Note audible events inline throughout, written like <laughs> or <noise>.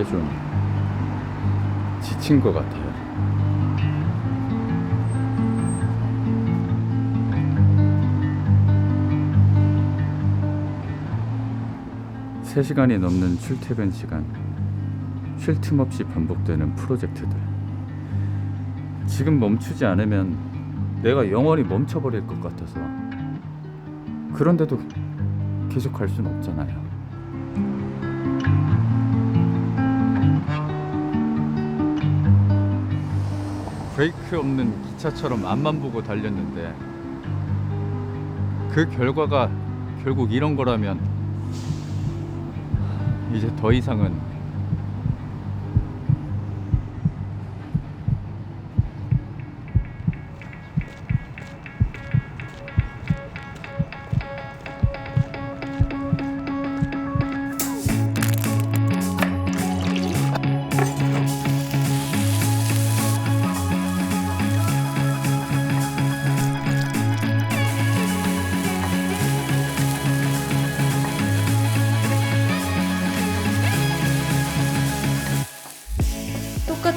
이제 좀 지친 것 같아요. 세 시간이 넘는 출퇴근 시간, 쉴 틈 없이 반복되는 프로젝트들. 지금 멈추지 않으면 내가 영원히 멈춰버릴 것 같아서. 그런데도 계속 갈 수는 없잖아요. 브레이크 없는 기차처럼 앞만 보고 달렸는데 그 결과가 결국 이런 거라면 이제 더 이상은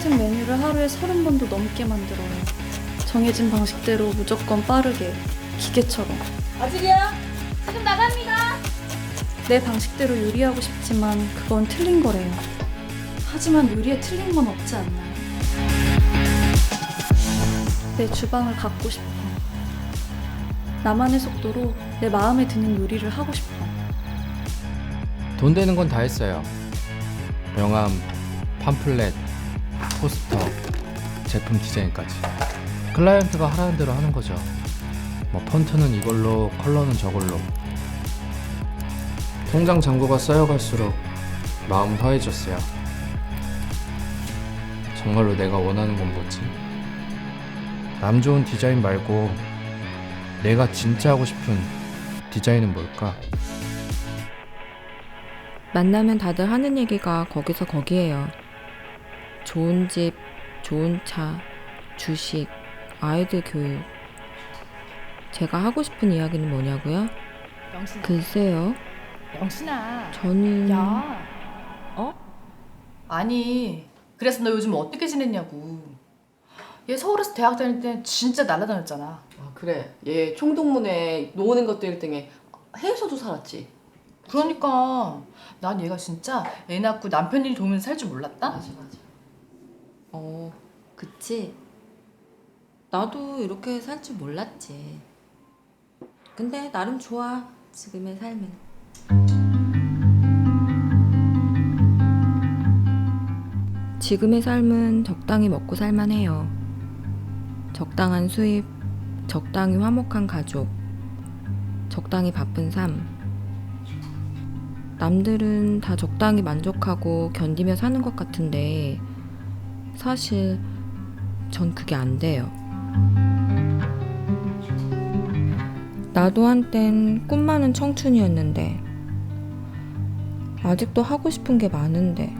똑같은 메뉴를 하루에 서른 번도 넘게 만들어요. 정해진 방식대로 무조건 빠르게, 기계처럼. 아직이야? 지금 나갑니다. 내 방식대로 요리하고 싶지만 그건 틀린 거래요. 하지만 요리에 틀린 건 없지 않나요? 내 주방을 갖고 싶어. 나만의 속도로 내 마음에 드는 요리를 하고 싶어. 돈 되는 건 다 했어요. 명함, 팜플렛, 포스터, 제품 디자인까지. 클라이언트가 하라는 대로 하는 거죠. 뭐 폰트는 이걸로, 컬러는 저걸로. 통장 잔고가 쌓여갈수록 마음은 허해졌어요. 정말로 내가 원하는 건 뭐지? 남 좋은 디자인 말고 내가 진짜 하고 싶은 디자인은 뭘까? 만나면 다들 하는 얘기가 거기서 거기에요. 좋은 집, 좋은 차, 주식, 아이들 교육. 제가 하고 싶은 이야기는 뭐냐고요? 영신아. 글쎄요. 영신아. 저는 야. 어? 아니. 그래서 너 요즘 어떻게 지냈냐고. 얘 서울에서 대학 다닐 때 진짜 날라다녔잖아. 아, 그래. 얘 총동문회 노는 것도 1등에 해외에서도 살았지. 그러니까 난 얘가 진짜 애 낳고 남편 일 도우면서 살 줄 몰랐다. 맞아 맞아. 어, 그치. 나도 이렇게 살 줄 몰랐지. 근데 나름 좋아. 지금의 삶은. 지금의 삶은 적당히 먹고 살만해요. 적당한 수입, 적당히 화목한 가족, 적당히 바쁜 삶. 남들은 다 적당히 만족하고 견디며 사는 것 같은데, 사실 전 그게 안 돼요. 나도 한땐 꿈 많은 청춘이었는데, 아직도 하고 싶은 게 많은데.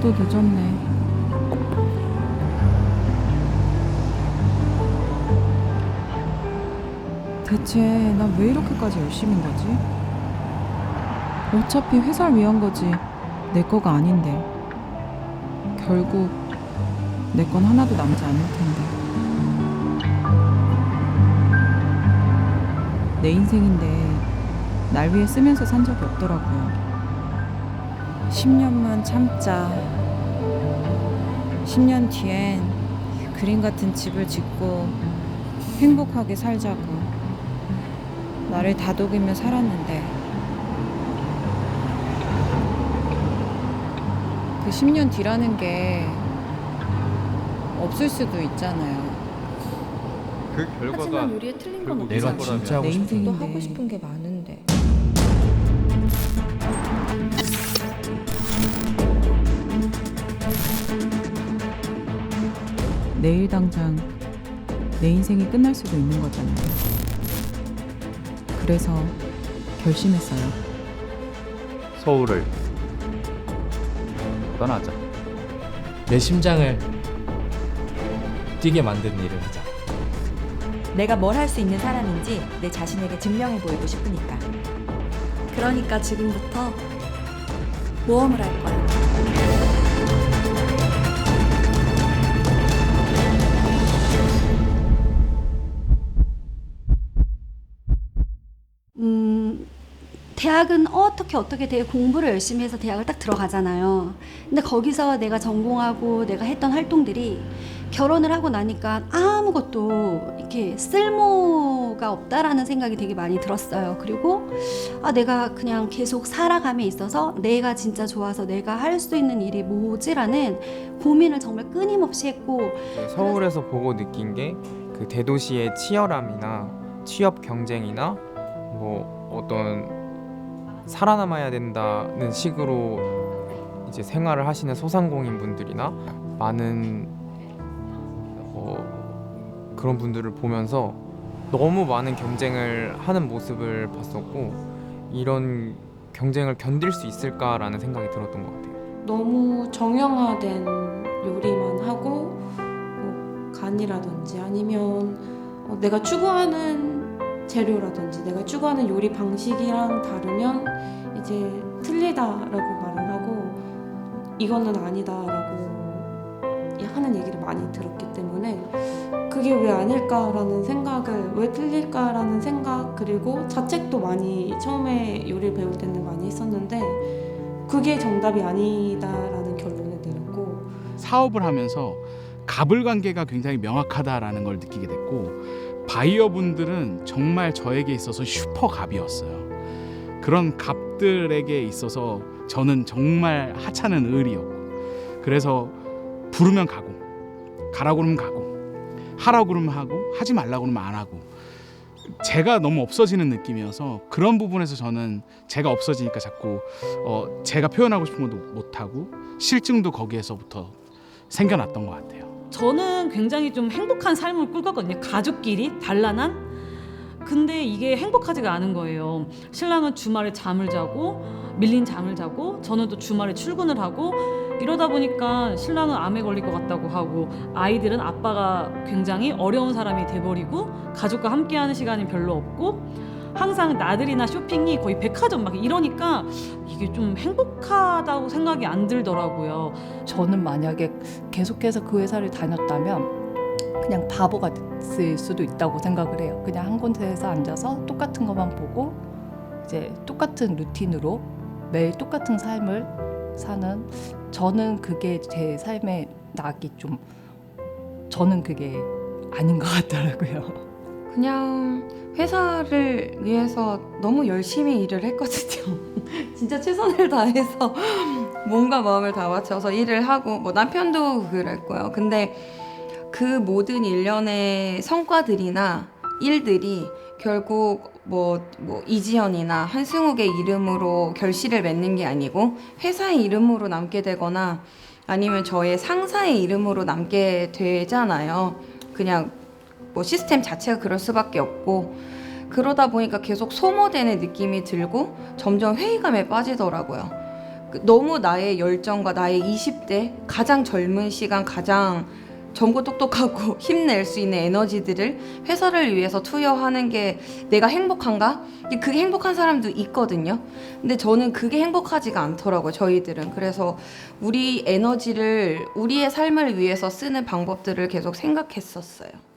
또 늦었네. 대체 나왜 이렇게까지 열심인 거지? 어차피 회사를 위한 거지. 내 거가 아닌데. 결국 내 건 하나도 남지 않을 텐데. 내 인생인데 날 위해 쓰면서 산 적이 없더라고요. 10년만 참자. 10년 뒤엔 그림 같은 집을 짓고 행복하게 살자고 나를 다독이며 살았는데 그 10년 뒤라는 게 없을 수도 있잖아요. 그 결과가 하지만 요리에 틀린 건 결국 내가 않나요? 진짜 하고 내 싶은 또 인생인데 하고 싶은 게 많은데. 내일 당장 내 인생이 끝날 수도 있는 거잖아요. 그래서 결심했어요. 서울을 떠나자. 내 심장을 뛰게 만드는 일을 하자. 내가 뭘 할 수 있는 사람인지 내 자신에게 증명해 보이고 싶으니까. 그러니까 지금부터 모험을 할 거야. 대학은 어떻게 어떻게 되게 공부를 열심히 해서 대학을 딱 들어가잖아요. 근데 거기서 내가 전공하고 내가 했던 활동들이 결혼을 하고 나니까 아무것도 이렇게 쓸모가 없다라는 생각이 되게 많이 들었어요. 그리고 아, 내가 그냥 계속 살아감에 있어서 내가 진짜 좋아서 내가 할 수 있는 일이 뭐지라는 고민을 정말 끊임없이 했고 그 서울에서 보고 느낀 게 그 대도시의 치열함이나 취업 경쟁이나 뭐 어떤 살아남아야 된다는 식으로 이제 생활을 하시는 소상공인 분들이나 많은 어, 그런 분들을 보면서 너무 많은 경쟁을 하는 모습을 봤었고 이런 경쟁을 견딜 수 있을까라는 생각이 들었던 것 같아요. 너무 정형화된 요리만 하고 뭐 간이라든지 아니면 어, 내가 추구하는 재료라든지 내가 추구하는 요리 방식이랑 다르면 이제 틀리다라고 말을 하고 이거는 아니다라고 하는 얘기를 많이 들었기 때문에 그게 왜 아닐까라는 생각을 왜 틀릴까라는 생각 그리고 자책도 많이 처음에 요리를 배울 때는 많이 했었는데 그게 정답이 아니다라는 결론을 내렸고 사업을 하면서 갑을 관계가 굉장히 명확하다라는 걸 느끼게 됐고 바이어분들은 정말 저에게 있어서 슈퍼 갑이었어요. 그런 갑들에게 있어서 저는 정말 하찮은 을이었고 그래서 부르면 가고 가라고 그러면 가고 하라고 그러면 하고 하지 말라고 그러면 안 하고 제가 너무 없어지는 느낌이어서 그런 부분에서 저는 제가 없어지니까 자꾸 어 제가 표현하고 싶은 것도 못 하고 실증도 거기에서부터 생겨났던 것 같아요. 저는 굉장히 좀 행복한 삶을 꾸거든요. 가족끼리 단란한. 근데 이게 행복하지가 않은 거예요. 신랑은 주말에 잠을 자고 밀린 잠을 자고 저는 또 주말에 출근을 하고 이러다 보니까 신랑은 암에 걸릴 것 같다고 하고 아이들은 아빠가 굉장히 어려운 사람이 돼버리고 가족과 함께하는 시간이 별로 없고 항상 나들이나 쇼핑이 거의 백화점 막 이러니까 이게 좀 행복하다고 생각이 안 들더라고요. 저는 만약에 계속해서 그 회사를 다녔다면 그냥 바보가 됐을 수도 있다고 생각을 해요. 그냥 한 곳에서 앉아서 똑같은 것만 보고 이제 똑같은 루틴으로 매일 똑같은 삶을 사는 저는 그게 제 삶의 낙이 좀 저는 그게 아닌 것 같더라고요. 그냥 회사를 위해서 너무 열심히 일을 했거든요. <laughs> 진짜 최선을 다해서 <laughs> 몸과 마음을 다 바쳐서 일을 하고 뭐 남편도 그랬고요. 근데 그 모든 일련의 성과들이나 일들이 결국 뭐, 뭐 이지연이나 한승욱의 이름으로 결실을 맺는 게 아니고 회사의 이름으로 남게 되거나 아니면 저의 상사의 이름으로 남게 되잖아요. 그냥 뭐 시스템 자체가 그럴 수밖에 없고 그러다 보니까 계속 소모되는 느낌이 들고 점점 회의감에 빠지더라고요. 그 너무 나의 열정과 나의 20대 가장 젊은 시간 가장 젊고 똑똑하고 <laughs> 힘낼 수 있는 에너지들을 회사를 위해서 투여하는 게 내가 행복한가? 그게 행복한 사람도 있거든요. 근데 저는 그게 행복하지가 않더라고요, 저희들은. 그래서 우리 에너지를 우리의 삶을 위해서 쓰는 방법들을 계속 생각했었어요.